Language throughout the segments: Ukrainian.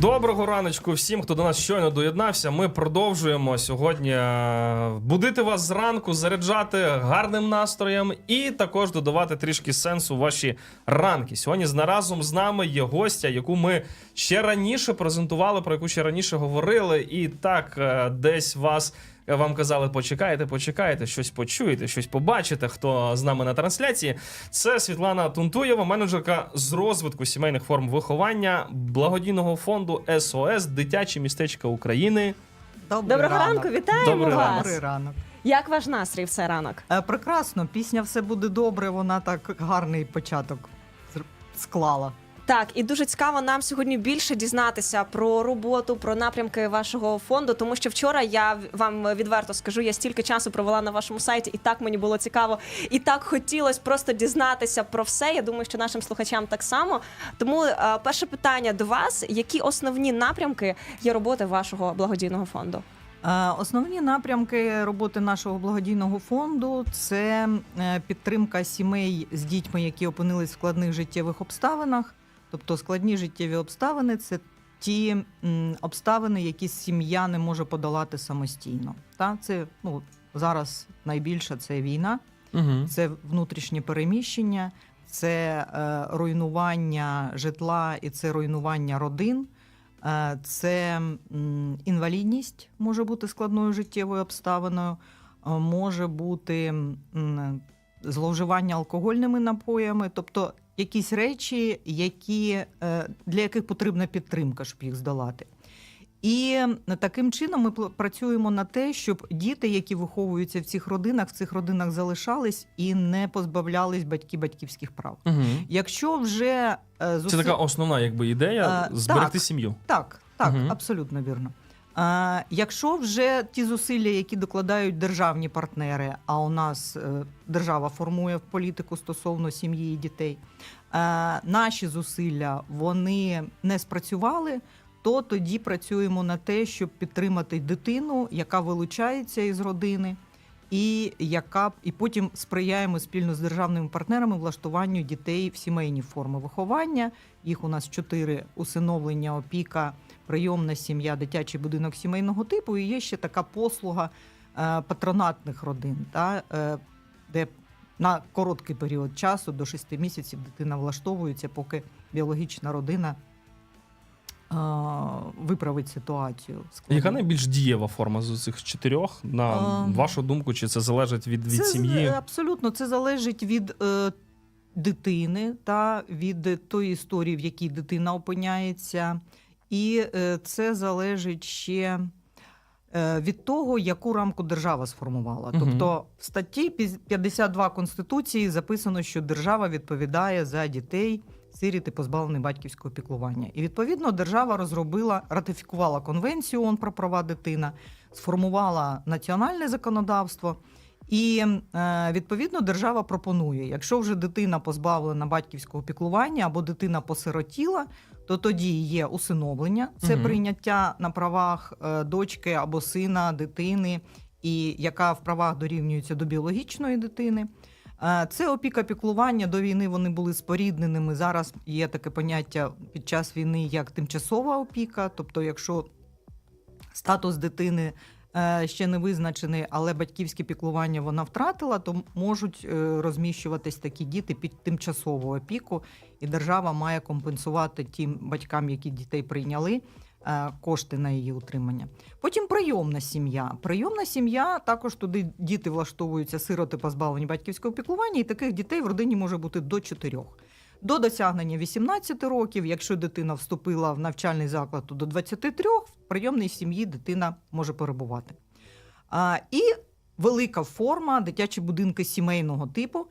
Доброго раночку всім, хто до нас щойно доєднався. Ми продовжуємо сьогодні е, будити вас зранку, заряджати гарним настроєм і також додавати трішки сенсу ваші ранки. Сьогодні разом з нами є гостя, яку ми ще раніше презентували, про яку ще раніше говорили. І так е, десь вас. Вам казали, почекайте, почекайте, щось почуєте, щось побачите. Хто з нами на трансляції? Це Світлана Тунтуєва, менеджерка з розвитку сімейних форм виховання благодійного фонду СОС Дитячі містечка України. Добрий Доброго ранку, вітаємо Добрий вас. ранок. Добрий ранок. Як ваш настрій в цей ранок? Е, прекрасно, пісня все буде добре. Вона так гарний початок склала. Так, і дуже цікаво нам сьогодні більше дізнатися про роботу, про напрямки вашого фонду, тому що вчора я вам відверто скажу, я стільки часу провела на вашому сайті, і так мені було цікаво, і так хотілося просто дізнатися про все. Я думаю, що нашим слухачам так само. Тому е, перше питання до вас: які основні напрямки є роботи вашого благодійного фонду? Е, Основні напрямки роботи нашого благодійного фонду це е, підтримка сімей з дітьми, які опинились в складних життєвих обставинах. Тобто складні життєві обставини це ті обставини, які сім'я не може подолати самостійно. Та це ну зараз найбільше це війна. Угу. це внутрішнє переміщення, це е, руйнування житла і це руйнування родин. Е, Це інвалідність може бути складною життєвою обставиною, е, може бути зловживання алкогольними напоями, тобто якісь речі, які, е, для яких потрібна підтримка, щоб їх здолати. І таким чином ми працюємо на те, щоб діти, які виховуються в цих родинах, в цих родинах залишались і не позбавлялись батьки батьківських прав. Угу. Якщо вже е, з Це така основна якби ідея Е, зберегти так. сім'ю. так, так, Мгм. абсолютно вірно. Якщо вже ті зусилля, які докладають державні партнери, а у нас е, держава формує політику стосовно сім'ї і дітей, е, наші зусилля вони не спрацювали, то тоді працюємо на те, щоб підтримати дитину, яка вилучається із родини, і яка і потім сприяємо спільно з державними партнерами влаштуванню дітей в сімейні форми виховання. Їх у нас чотири усиновлення, опіка, прийомна сім'я, дитячий будинок сімейного типу. І є ще така послуга е, патронатних родин, та, е, де на короткий період часу до 6 місяців дитина влаштовується, поки біологічна родина е, виправить ситуацію. складну. Яка найбільш дієва форма з цих чотирьох? На А, вашу думку, чи це залежить від, від Це сім'ї? Абсолютно, це залежить від е, дитини та від тої історії, в якій дитина опиняється. І е, це залежить ще е, від того, яку рамку держава сформувала. Мгм. Тобто в статті піз- 52 Конституції записано, що держава відповідає за дітей. Сиріт і позбавлений батьківського піклування. І відповідно держава розробила, ратифікувала конвенцію ООН про права дитина, сформувала національне законодавство. І е, відповідно держава пропонує, якщо вже дитина позбавлена батьківського піклування або дитина посиротіла, то тоді є усиновлення, це угу. прийняття на правах е, дочки або сина, дитини, і яка в правах дорівнюється до біологічної дитини. Е, Це опіка піклування. До війни вони були спорідненими. Зараз є таке поняття під час війни як тимчасова опіка. Тобто, якщо статус дитини ще не визначений, але батьківське піклування вона втратила, то можуть е, розміщуватись такі діти під тимчасову опіку, і держава має компенсувати тим батькам, які дітей прийняли. е, Кошти на її утримання. Потім прийомна сім'я. Прийомна сім'я також туди діти влаштовуються сироти, позбавлені батьківського піклування, і таких дітей в родині може бути до чотирьох. До досягнення 18 років, якщо дитина вступила в навчальний заклад, то до 23 в прийомній сім'ї дитина може перебувати. А, і велика форма дитячі будинки сімейного типу.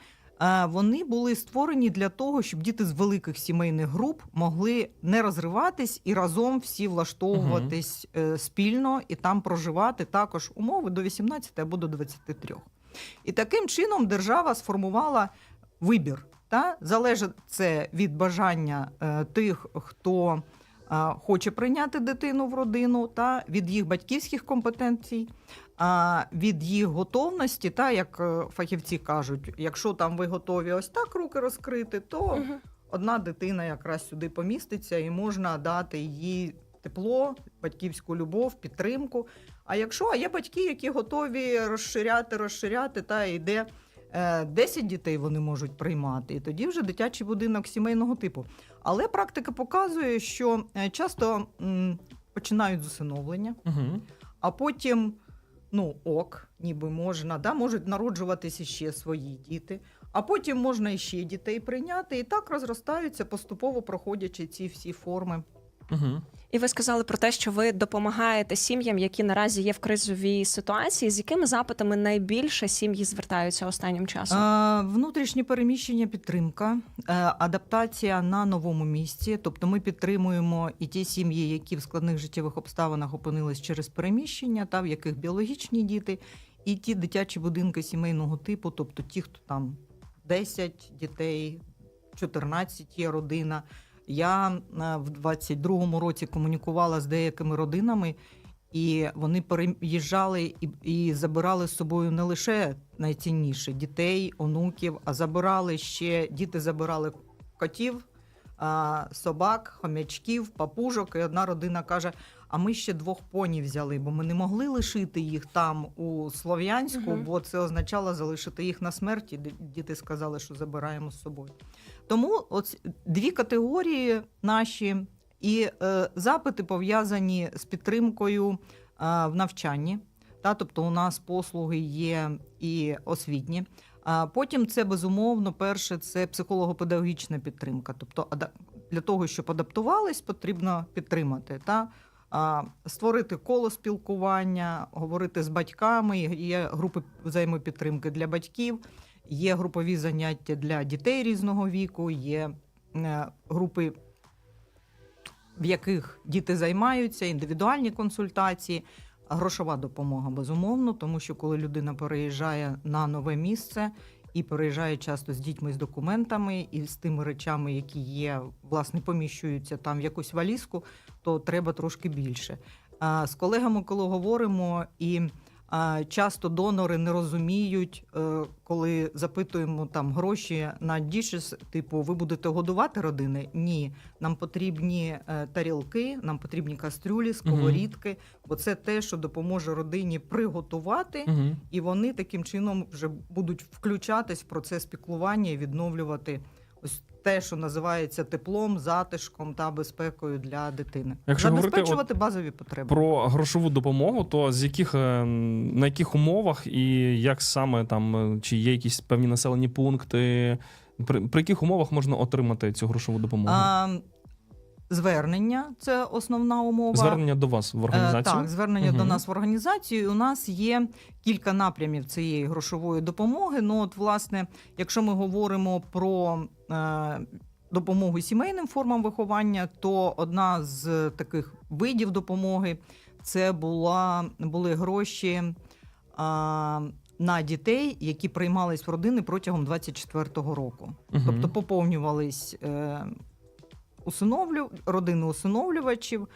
Вони були створені для того, щоб діти з великих сімейних груп могли не розриватись і разом всі влаштовуватись е, спільно і там проживати також умови до 18 або до 23. І таким чином держава сформувала вибір. Та залежить це від бажання е, тих, хто е, хоче прийняти дитину в родину, та від їх батьківських компетенцій, від їх готовності, та як е, фахівці кажуть, якщо там ви готові ось так руки розкрити, то Мгм. одна дитина якраз сюди поміститься і можна дати їй тепло, батьківську любов, підтримку. А якщо а є батьки, які готові розширяти, розширяти, та йде 10 дітей вони можуть приймати, і тоді вже дитячий будинок сімейного типу. Але практика показує, що е, часто м, починають з усиновлення, Угу. а потім. Ну, ок, ніби можна, да, можуть народжуватися ще свої діти, а потім можна іще дітей прийняти, і так розростаються, поступово проходячи ці всі форми. Угу. І ви сказали про те, що ви допомагаєте сім'ям, які наразі є в кризовій ситуації. З якими запитами найбільше сім'ї звертаються останнім часом? Внутрішнє переміщення, підтримка, е, адаптація на новому місці. Тобто ми підтримуємо і ті сім'ї, які в складних життєвих обставинах опинились через переміщення, та в яких біологічні діти, і ті дитячі будинки сімейного типу, тобто ті, хто там 10 дітей, 14 є родина. Я е, в 22-му році комунікувала з деякими родинами, і вони переїжджали і, і забирали з собою не лише найцінніше дітей, онуків, а забирали ще діти забирали котів, собак, хомячків, папужок. І одна родина каже: а ми ще двох поні взяли, бо ми не могли лишити їх там у Слов'янську, Мгм. бо це означало залишити їх на смерті. Діти сказали, що забираємо з собою. Тому от дві категорії наші і е, запити пов'язані з підтримкою е, в навчанні. Та, тобто у нас послуги є і освітні. А потім це безумовно, перше, це психолого-педагогічна підтримка. Тобто, для того, щоб адаптувались, потрібно підтримати. Та? Створити коло спілкування, говорити з батьками. Є групи взаємопідтримки для батьків, є групові заняття для дітей різного віку, є е, групи, в яких діти займаються, індивідуальні консультації. Грошова допомога, безумовно, тому що коли людина переїжджає на нове місце і переїжджає часто з дітьми з документами і з тими речами, які є, власне, поміщуються там в якусь валізку, то треба трошки більше. З колегами, коли говоримо, і часто донори не розуміють, е, коли запитуємо там гроші на дішес, типу, ви будете годувати родини? Ні, нам потрібні е, тарілки, нам потрібні кастрюлі, сковорідки, бо це те, що допоможе родині приготувати, Угу. і вони таким чином вже будуть включатись в процес піклування і відновлювати те, що називається теплом, затишком та безпекою для дитини. Якщо говорити Забезпечувати базові потреби. Про грошову допомогу, то з яких е, на яких умовах і як саме там е, чи є якісь певні населені пункти, при, при яких умовах можна отримати цю грошову допомогу? А, звернення це основна умова. Звернення до вас в Е, організацію? Так, звернення до нас в організацію. У нас є кілька напрямів цієї грошової допомоги. Ну, от, власне, якщо ми говоримо про е, допомогу сімейним формам виховання, то одна з таких видів допомоги це була, були гроші. А, на дітей, які приймались в родини протягом 24-го року, Мгм. тобто поповнювались е, усиновлю, родини усиновлювачів,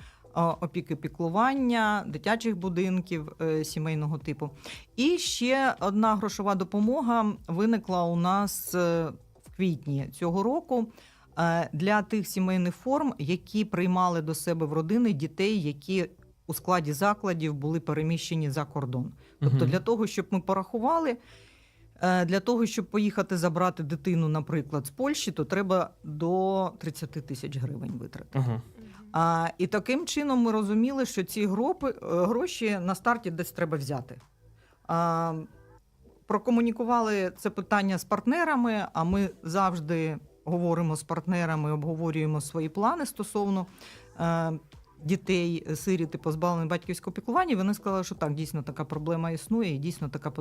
опіки піклування, дитячих будинків е, сімейного типу. І ще одна грошова допомога виникла у нас е, в квітні цього року. е, Для тих сімейних форм, які приймали до себе в родини дітей, які у складі закладів були переміщені за кордон. Тобто, для того, щоб ми порахували, для того, щоб поїхати забрати дитину, наприклад, з Польщі, то треба до 30 тисяч гривень витратити. Ага. А, і таким чином ми розуміли, що ці гропи, е, гроші на старті десь треба взяти. А, прокомунікували це питання з партнерами, а ми завжди говоримо з партнерами, обговорюємо свої плани стосовно е, дітей, сиріт і позбавлених батьківського піклування. Вони сказали, що так, дійсно така проблема існує, і дійсно така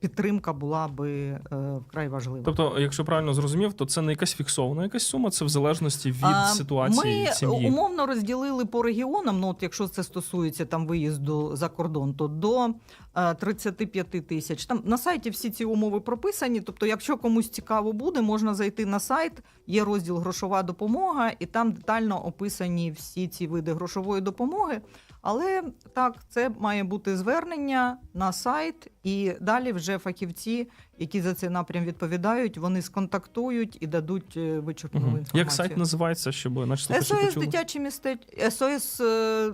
підтримка була би е, вкрай важлива. Тобто, якщо правильно зрозумів, то це не якась фіксована якась сума, це в залежності від А, ситуації Ми сім'ї. умовно розділили по регіонам. Ну, от якщо це стосується там виїзду за кордон, то до е, 35 тисяч. Там на сайті всі ці умови прописані. Тобто, якщо комусь цікаво буде, можна зайти на сайт, є розділ грошова допомога, і там детально описані всі ці види грошової допомоги. Але так, це має бути звернення на сайт, і далі вже фахівці, які за цей напрям відповідають, вони сконтактують і дадуть е, вичерпну Мгм. інформацію. Як сайт називається, щоб наші слухачі СОС почули? дитячі містечко, СОС е,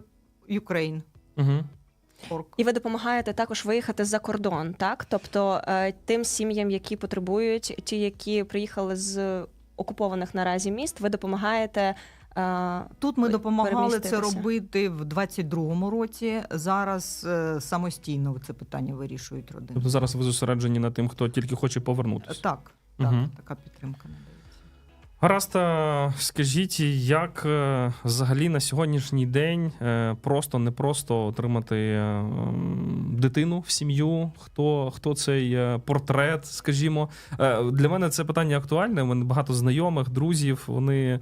Ukraine. Угу. І ви допомагаєте також виїхати за кордон, так? Тобто е, тим сім'ям, які потребують, ті, які приїхали з окупованих наразі міст, ви допомагаєте. Е, Тут ми допомагали це робити в 22-му році. Зараз е, самостійно це питання вирішують родини. Тобто зараз ви зосереджені на тим, хто тільки хоче повернутися. Так, так, Мгм. така підтримка надається. Гаразд, скажіть, як е, взагалі на сьогоднішній день е, просто не просто отримати е, дитину в сім'ю? Хто, хто цей е, портрет, скажімо? Е, Для мене це питання актуальне. У мене багато знайомих, друзів. Вони.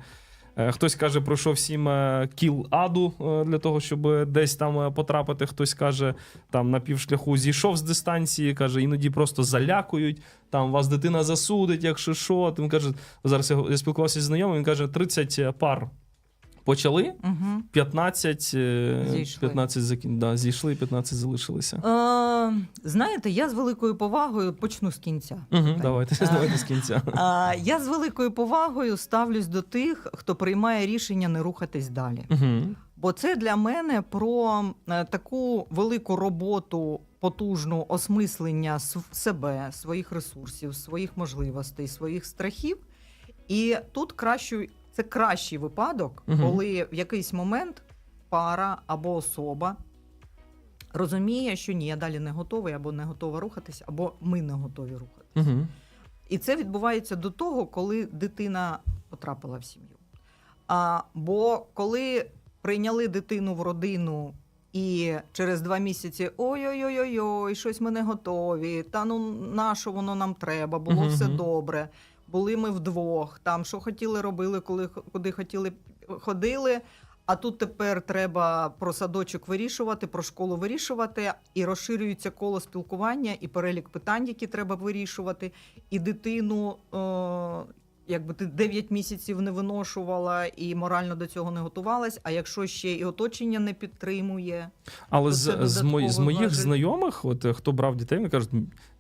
Е, Хтось каже, пройшов сім е, кіл аду е, для того, щоб десь там потрапити. Хтось каже, там на півшляху зійшов з дистанції, каже, іноді просто залякують. Там вас дитина засудить, якщо що. Тим каже, зараз я спілкувався з знайомим, він каже, 30 пар почали, Угу. 15, е, Зійшли. 15 закін... да, зійшли, 15 залишилися. Е, знаєте, я з великою повагою почну з кінця. Угу, давайте, А. давайте з кінця. А, я з великою повагою ставлюсь до тих, хто приймає рішення не рухатись далі. Угу. Бо це для мене про е, таку велику роботу, потужну осмислення себе, своїх ресурсів, своїх можливостей, своїх страхів. І тут кращий, це кращий випадок, Мгм. коли в якийсь момент пара або особа розуміє, що ні, я далі не готовий, або не готова рухатись, або ми не готові рухатись. Угу. І це відбувається до того, коли дитина потрапила в сім'ю. А, бо коли прийняли дитину в родину і через два місяці ой-ой-ой, ой щось ми не готові, та ну на що воно нам треба, було Мгм, все добре. Були ми вдвох, там що хотіли, робили, коли куди хотіли, ходили. А тут тепер треба про садочок вирішувати, про школу вирішувати, і розширюється коло спілкування і перелік питань, які треба вирішувати. І дитину, е, якби ти 9 місяців не виношувала і морально до цього не готувалась. А якщо ще і оточення не підтримує, Але з, з, мої, з моїх важить. знайомих, от е, хто брав дітей, вони кажуть,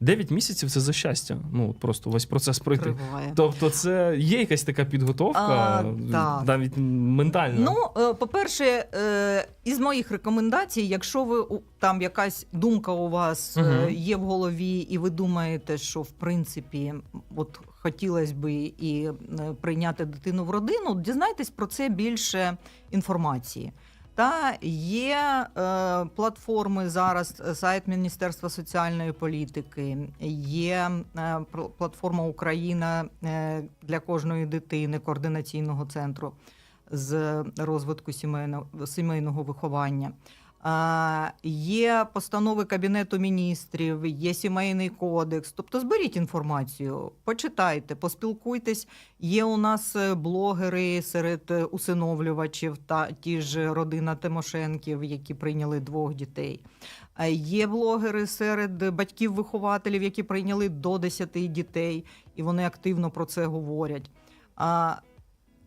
9 місяців це за щастя. Ну от просто весь процес пройти. триває. Тобто, це є якась така підготовка, А, так. навіть ментальна. Ну, е, по-перше, е, із моїх рекомендацій, якщо ви там якась думка у вас е, Мгм. є в голові, і ви думаєте, що в принципі от хотілося би і е, прийняти дитину в родину, дізнайтесь про це більше інформації. Та є е, платформи зараз, е, сайт Міністерства соціальної політики, є е, платформа Україна е, для кожної дитини координаційного центру з розвитку сімейного, сімейного виховання. Є постанови Кабінету міністрів, є сімейний кодекс. Тобто зберіть інформацію, почитайте, поспілкуйтесь. Є у нас е, блогери серед е, усиновлювачів та ті ж родина Тимошенків, які прийняли двох дітей. Є блогери серед батьків-вихователів, які прийняли до 10 дітей, і вони активно про це говорять.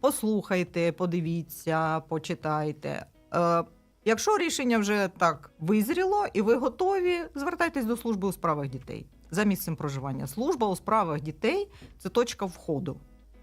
Послухайте, подивіться, почитайте. Якщо рішення вже так визріло і ви готові, звертайтесь до служби у справах дітей за місцем проживання. Служба у справах дітей це точка входу.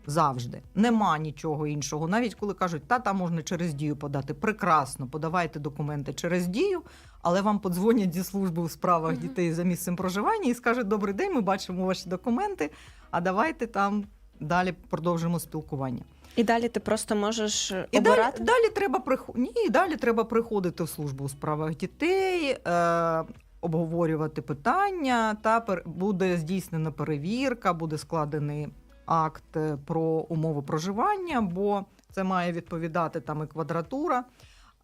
Завжди нема нічого іншого. Навіть коли кажуть, та там можна через дію подати. Прекрасно, подавайте документи через дію, але вам подзвонять зі служби у справах Мгм. дітей за місцем проживання і скажуть: Добрий день, ми бачимо ваші документи. А давайте там далі продовжимо спілкування. І далі ти просто можеш І далі, обирати. далі треба приход... Ні, далі треба приходити в службу у справах дітей, е... обговорювати питання. Та пер... буде здійснена перевірка, буде складений акт е, про умови проживання, бо це має відповідати там і квадратура.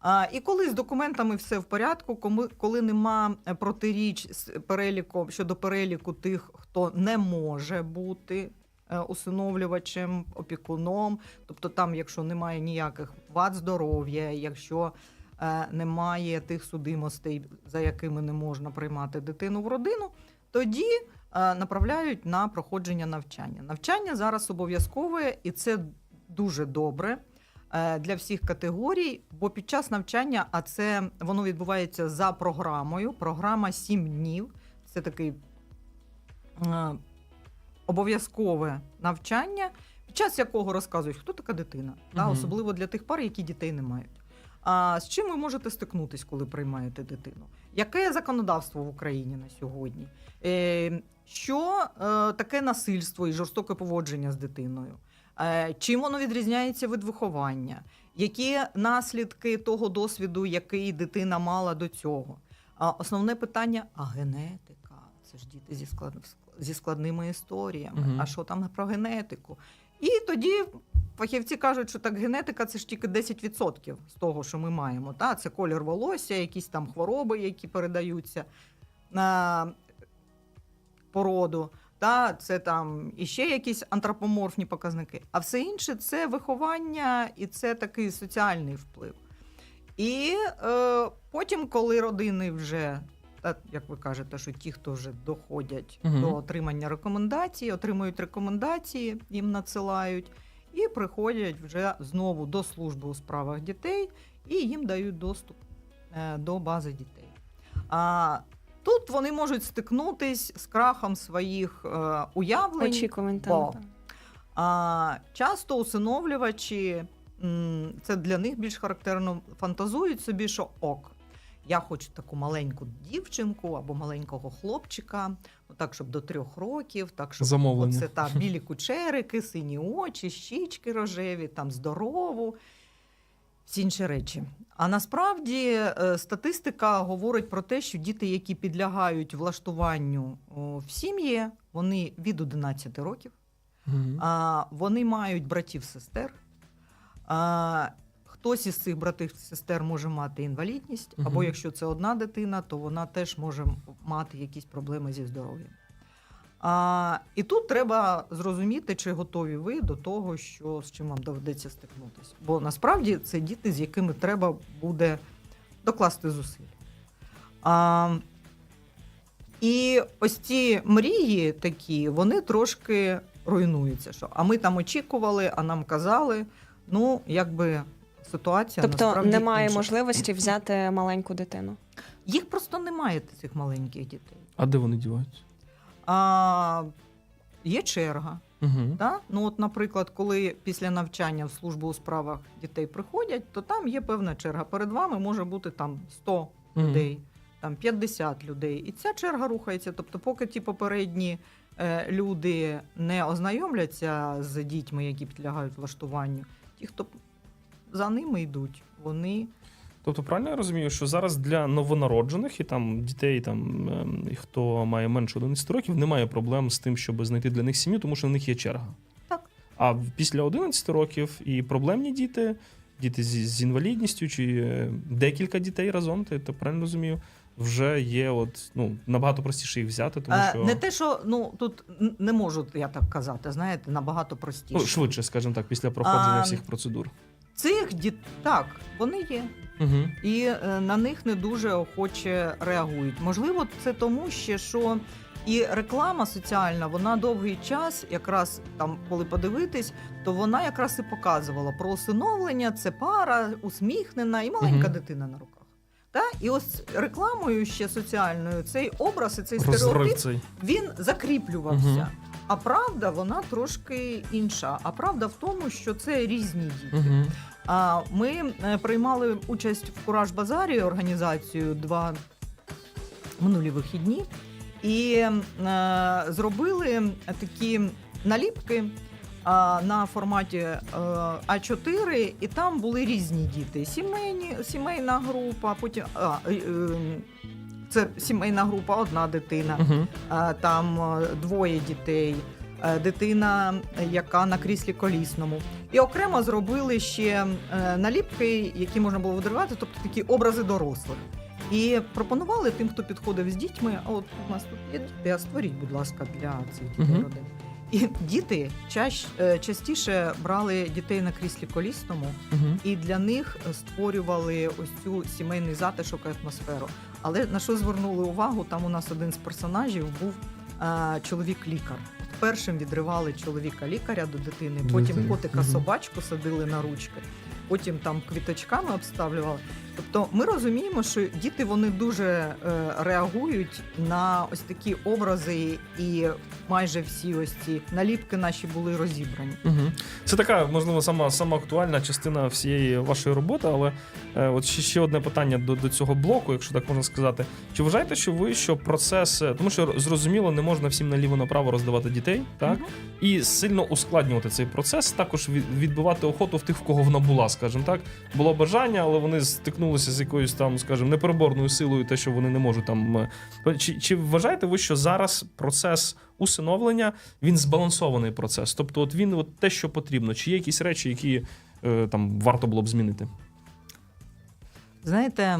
А, і коли з документами все в порядку, коли, коли нема е, протиріч з переліком щодо переліку тих, хто не може бути е, усиновлювачем, опікуном, тобто там, якщо немає ніяких вад здоров'я, якщо е, немає тих судимостей, за якими не можна приймати дитину в родину, тоді е, направляють на проходження навчання. Навчання зараз обов'язкове, і це дуже добре. е, для всіх категорій, бо під час навчання, а це воно відбувається за програмою. Програма 7 днів. Це такий е, обов'язкове навчання, під час якого розказують, хто така дитина, та, особливо для тих пар, які дітей не мають. А з чим ви можете стикнутись, коли приймаєте дитину? Яке законодавство в Україні на сьогодні? Е, що е, таке насильство і жорстоке поводження з дитиною? Е, чим воно відрізняється від виховання? Які наслідки того досвіду, який дитина мала до цього? А основне питання: а генетика? Це ж діти зі склад... зі складними історіями. Мгм. А що там про генетику? І тоді фахівці кажуть, що так генетика це ж тільки 10% з того, що ми маємо. Та? Це колір волосся, якісь там хвороби, які передаються на породу. Та це там іще якісь антропоморфні показники. А все інше це виховання і це такий соціальний вплив. І е, потім, коли родини вже, як ви кажете, що ті, хто вже доходять Мгм. до отримання рекомендацій, отримують рекомендації, їм надсилають, і приходять вже знову до служби у справах дітей, і їм дають доступ е, до бази дітей. А тут вони можуть стикнутись з крахом своїх е, уявлень. Очікувань. Бо. А часто усиновлювачі, це для них більш характерно, фантазують собі, що ок. Я хочу таку маленьку дівчинку або маленького хлопчика, ну так, щоб до трьох років, так, щоб Замовлення. оце та білі кучерики, сині очі, щічки рожеві, там здорову, всі інші речі. А насправді е, статистика говорить про те, що діти, які підлягають влаштуванню в сім'ї, вони від 11 років. Мгм. А, вони мають братів-сестер. Хтось із цих братів-сестер може мати інвалідність, або якщо це одна дитина, то вона теж може мати якісь проблеми зі здоров'ям. А, і тут треба зрозуміти, чи готові ви до того, що з чим вам доведеться стикнутися. Бо насправді це діти, з якими треба буде докласти зусиль. А, і ось ці мрії такі, вони трошки руйнуються. Що, а ми там очікували, а нам казали. Ну, якби ситуація Тобто насправді немає інша. можливості взяти маленьку дитину. Їх просто немає цих маленьких дітей. А де вони діваються? А, є черга. Угу. Да? Ну, от, наприклад, коли після навчання в службу у справах дітей приходять, то там є певна черга. Перед вами може бути там 100 людей, там 50 людей. І ця черга рухається. Тобто, поки ті попередні е, люди не ознайомляться з дітьми, які підлягають влаштуванню, ті, хто за ними йдуть, вони Тобто, правильно я розумію, що зараз для новонароджених і там дітей, там ем, і хто має менше 11 років, немає проблем з тим, щоб знайти для них сім'ю, тому що в них є черга. Так. А після 11 років і проблемні діти, діти з, з інвалідністю, чи е, декілька дітей разом, ти, ти правильно розумію, вже є от ну набагато простіше їх взяти, тому Е, що не те, що ну тут не можу я так казати, знаєте, набагато простіше. ну, швидше, скажімо так, після проходження А, всіх процедур. Цих діт так, вони є. Угу. і е, на них не дуже охоче реагують. Можливо, це тому, ще, що і реклама соціальна, вона довгий час, якраз там, коли подивитись, то вона якраз і показувала про усиновлення, це пара усміхнена і маленька Мгм. дитина на руках. Та? І ось рекламою ще соціальною цей образ і цей стереотип він закріплювався. Мгм. А правда, вона трошки інша. А правда в тому, що це різні діти. Угу. А ми е, приймали участь в Кураж Базарі організацію два минулі вихідні і е, зробили такі наліпки. На форматі е, А4, і там були різні діти. Сімейні, сімейна група, потім а, е, це сімейна група, одна дитина. Угу. Е, там е, двоє дітей, е, дитина, яка на кріслі колісному. І окремо зробили ще е, наліпки, які можна було видривати, тобто такі образи дорослих. І пропонували тим, хто підходив з дітьми. А от у нас тут є діти, а створіть, будь ласка, для цих дітей Мгм. родин. І діти чащ, е, частіше брали дітей на кріслі колісному, Угу. і для них створювали ось цю сімейний затишок і атмосферу. Але на що звернули увагу? Там у нас один з персонажів був е, чоловік-лікар. Першим відривали чоловіка-лікаря до дитини, потім котика-собачку садили на ручки. потім там квіточками обставлювали. Тобто ми розуміємо, що діти вони дуже е, реагують на ось такі образи, і майже всі ось ці наліпки наші були розібрані. Угу. Це така, можливо, сама, сама актуальна частина всієї вашої роботи, але е, от ще, ще одне питання до, до цього блоку, якщо так можна сказати. Чи вважаєте, що ви що процес, е, тому що зрозуміло, не можна всім наліво направо роздавати дітей, так? Мгм. І сильно ускладнювати цей процес, також від- відбивати охоту в тих, в кого вона була, скажімо так. Було бажання, але вони стикнулися з якоюсь там, скажімо, непереборною силою, те, що вони не можуть там. е, Чи, чи вважаєте ви, що зараз процес усиновлення він збалансований процес? Тобто, от він от те, що потрібно, чи є якісь речі, які е, там варто було б змінити? Знаєте,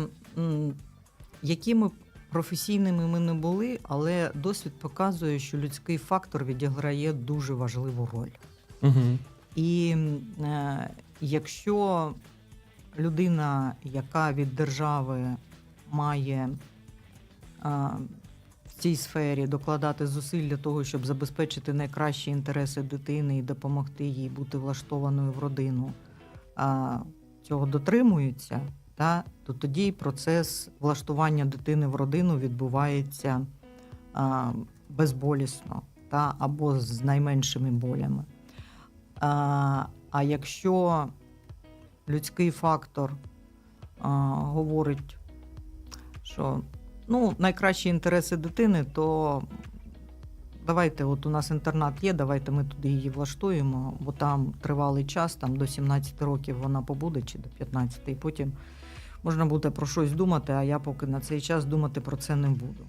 якими професійними ми не були, але досвід показує, що людський фактор відіграє дуже важливу роль. Угу. І е, якщо людина, яка від держави має в цій сфері докладати зусиль для того, щоб забезпечити найкращі інтереси дитини і допомогти їй бути влаштованою в родину, цього дотримуються, та, то тоді процес влаштування дитини в родину відбувається безболісно та, або з найменшими болями. А якщо людський фактор а, говорить, що ну, найкращі інтереси дитини, то давайте, от у нас інтернат є, давайте ми туди її влаштуємо, бо там тривалий час, там до 17 років вона побуде чи до 15, і потім можна буде про щось думати, а я поки на цей час думати про це не буду.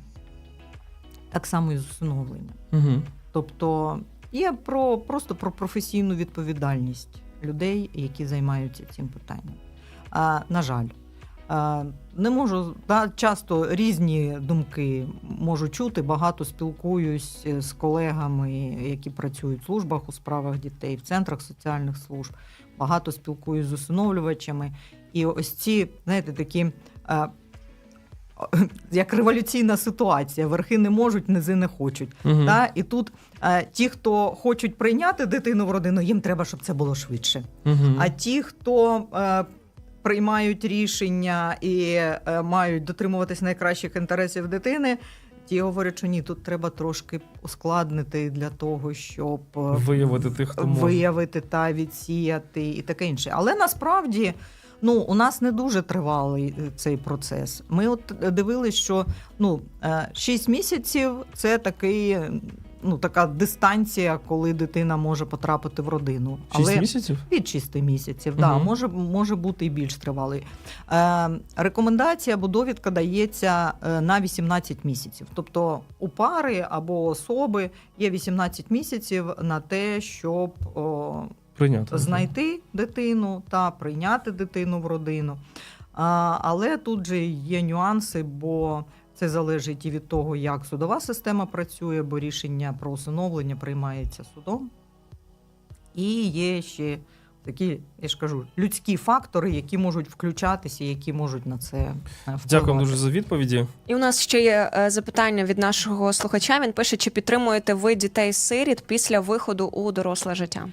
Так само і з усиновленням. Угу. Тобто є про просто про професійну відповідальність людей, які займаються цим питанням. А, на жаль, а, не можу да, часто різні думки можу чути. Багато спілкуюсь з колегами, які працюють в службах у справах дітей, в центрах соціальних служб. Багато спілкуюсь з усиновлювачами. І ось ці, знаєте, такі. а, як революційна ситуація. Верхи не можуть, низи не хочуть. Угу. Та? І тут е, ті, хто хочуть прийняти дитину в родину, їм треба, щоб це було швидше. Угу. А ті, хто е, приймають рішення і е, мають дотримуватись найкращих інтересів дитини, ті говорять, що ні, тут треба трошки ускладнити для того, щоб е, Виявити тих, хто може. виявити та відсіяти і таке інше. Але насправді. Ну, у нас не дуже тривалий е, цей процес. Ми от дивилися, що ну 6 місяців це такий, е, ну така дистанція, коли дитина може потрапити в родину. Шість місяців? Від 6 місяців, да, може, може бути і більш тривалий. Е, рекомендація або довідка дається е, на 18 місяців. Тобто у пари або особи є 18 місяців на те, щоб о, Прийняти. знайти дитину та прийняти дитину в родину. А, але тут же є нюанси, бо це залежить і від того, як судова система працює, бо рішення про усиновлення приймається судом. І є ще такі, я ж кажу, людські фактори, які можуть включатися, які можуть на це е, впливати. Дякую дуже за відповіді. І у нас ще є е, запитання від нашого слухача. Він пише: чи підтримуєте ви дітей сиріт після виходу у доросле життя?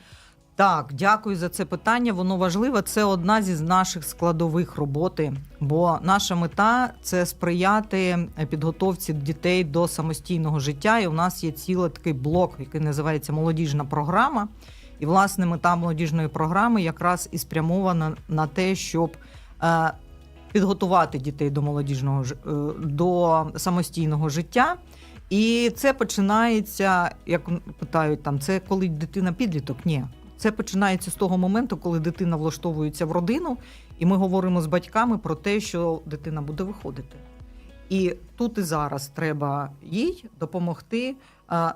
Так, дякую за це питання. Воно важливе. Це одна зі наших складових роботи. Бо наша мета це сприяти підготовці дітей до самостійного життя. І у нас є цілий такий блок, який називається молодіжна програма. І власне мета молодіжної програми якраз і спрямована на те, щоб е, підготувати дітей до молодіжного е, до самостійного життя. І це починається, як питають там, це коли дитина підліток? Ні. Це починається з того моменту, коли дитина влаштовується в родину, і ми говоримо з батьками про те, що дитина буде виходити. І тут і зараз треба їй допомогти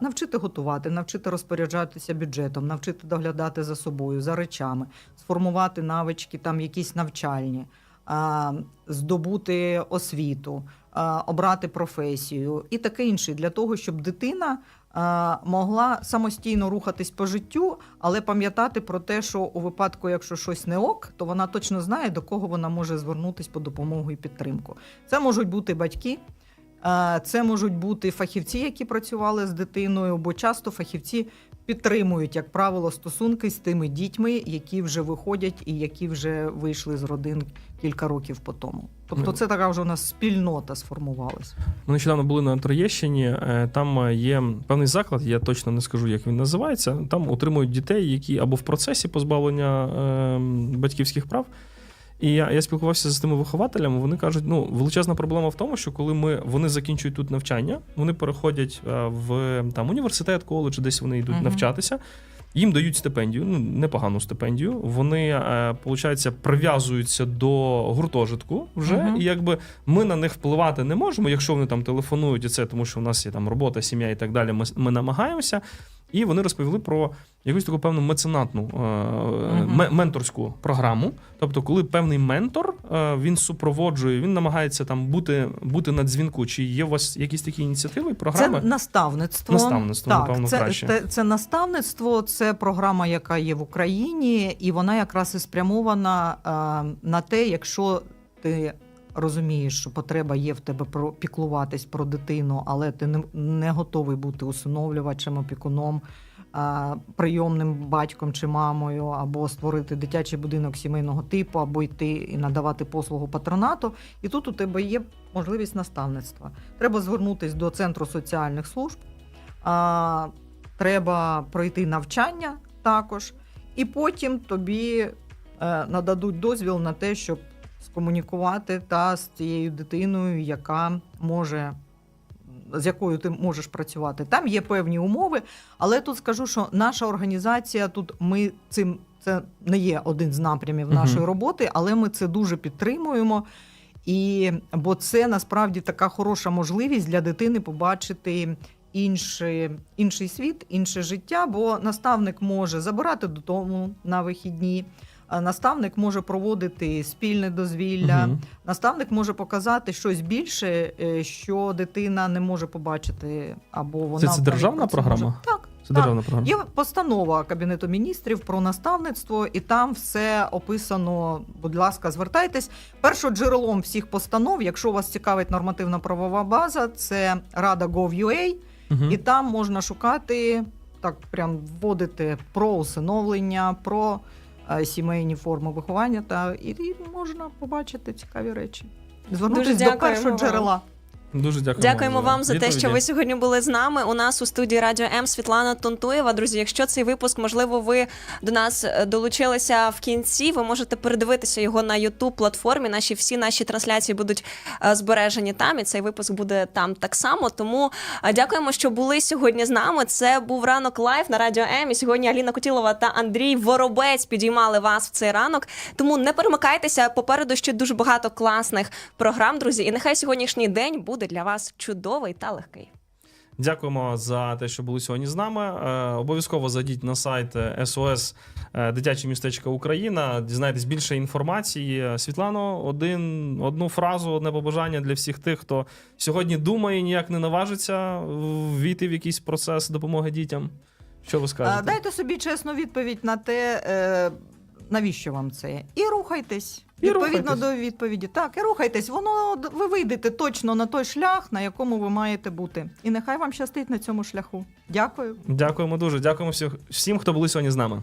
навчити готувати, навчити розпоряджатися бюджетом, навчити доглядати за собою, за речами, сформувати навички там якісь навчальні, здобути освіту, обрати професію і таке інше для того, щоб дитина могла самостійно рухатись по життю, але пам'ятати про те, що у випадку, якщо щось не ок, то вона точно знає, до кого вона може звернутися по допомогу і підтримку. Це можуть бути батьки. е, Це можуть бути фахівці, які працювали з дитиною, бо часто фахівці підтримують, як правило, стосунки з тими дітьми, які вже виходять і які вже вийшли з родин кілька років по тому. Тобто, Ну. це така вже у нас спільнота сформувалась. Ми нещодавно були на Троєщині. е, Там е, є певний заклад, я точно не скажу, як він називається. Там утримують дітей, які або в процесі позбавлення е, батьківських прав. І я, я спілкувався з тими вихователями. Вони кажуть, ну величезна проблема в тому, що коли ми вони закінчують тут навчання, вони переходять е, в там університет, коледж, десь вони йдуть Мгм. навчатися. Їм дають стипендію, ну непогану стипендію. Вони, е, прив'язуються до гуртожитку вже, Мгм. і якби ми на них впливати не можемо, якщо вони там телефонують і це, тому що в нас є там робота, сім'я і так далі. Ми, ми намагаємося. І вони розповіли про якусь таку певну меценатну ме- менторську програму. Тобто, коли певний ментор е, він супроводжує, він намагається там бути, бути на дзвінку. Чи є у вас якісь такі ініціативи, програми? Це наставництво. Наставництво, так, напевно, це, краще. Це, це наставництво, це програма, яка є в Україні, і вона якраз і спрямована е, на те, якщо ти розумієш, що потреба є в тебе про піклуватись про дитину, але ти не, не готовий бути усиновлювачем, опікуном. е, Прийомним батьком чи мамою, або створити дитячий будинок сімейного типу, або йти і надавати послугу патронату. І тут у тебе є можливість наставництва. Треба звернутися до центру соціальних служб, а, треба пройти навчання також, і потім тобі е, нададуть дозвіл на те, щоб скомунікувати та з тією дитиною, яка може. З якою ти можеш працювати. Там є певні умови, але тут скажу, що наша організація тут ми цим це не є один з напрямів нашої роботи, але ми це дуже підтримуємо. І бо це насправді така хороша можливість для дитини побачити інший, інший світ, інше життя, бо наставник може забирати додому на вихідні. А Наставник може проводити спільне дозвілля, Мгм. наставник може показати щось більше, е, що дитина не може побачити, або вона це державна програма? може- Так, Це так. державна програма. Є постанова Кабінету міністрів про наставництво, і там все описано. Будь ласка, звертайтесь. Першоджерелом всіх постанов, якщо вас цікавить нормативна правова база, це Рада Gov.ua, Мгм. і там можна шукати так, прям вводити про усиновлення, про е, сімейні форми виховання, та і, можна побачити цікаві речі. Звернутися до першого джерела. Дуже дякуємо. Дякуємо вам за те, що ви сьогодні були з нами. У нас у студії Радіо М Світлана Тонтуєва. Друзі, якщо цей випуск, можливо, ви до нас е, долучилися в кінці, ви можете передивитися його на youtube платформі. Наші всі наші трансляції будуть е, збережені там, і цей випуск буде там так само. Тому е, дякуємо, що були сьогодні з нами. Це був ранок лайв на Радіо М. І сьогодні Аліна Котілова та Андрій Воробець підіймали вас в цей ранок. Тому не перемикайтеся. Попереду ще дуже багато класних програм, друзі. І нехай сьогоднішній день буде для вас чудовий та легкий. Дякуємо за те, що були сьогодні з нами. Е, обов'язково зайдіть на сайт е, СОС е, Дитяче містечко Україна. Дізнайтесь більше інформації. Е, Світлано, один, одну фразу, одне побажання для всіх тих, хто сьогодні думає ніяк не наважиться війти в якийсь процес допомоги дітям. Що ви скажете? Дайте собі чесну відповідь на те, е, навіщо вам це, і рухайтесь. І Відповідно рухайтесь. до відповіді. Так, і рухайтесь. Воно ви вийдете точно на той шлях, на якому ви маєте бути. І нехай вам щастить на цьому шляху. Дякую. Дякуємо дуже. Дякуємо всіх, всім, хто були сьогодні з нами.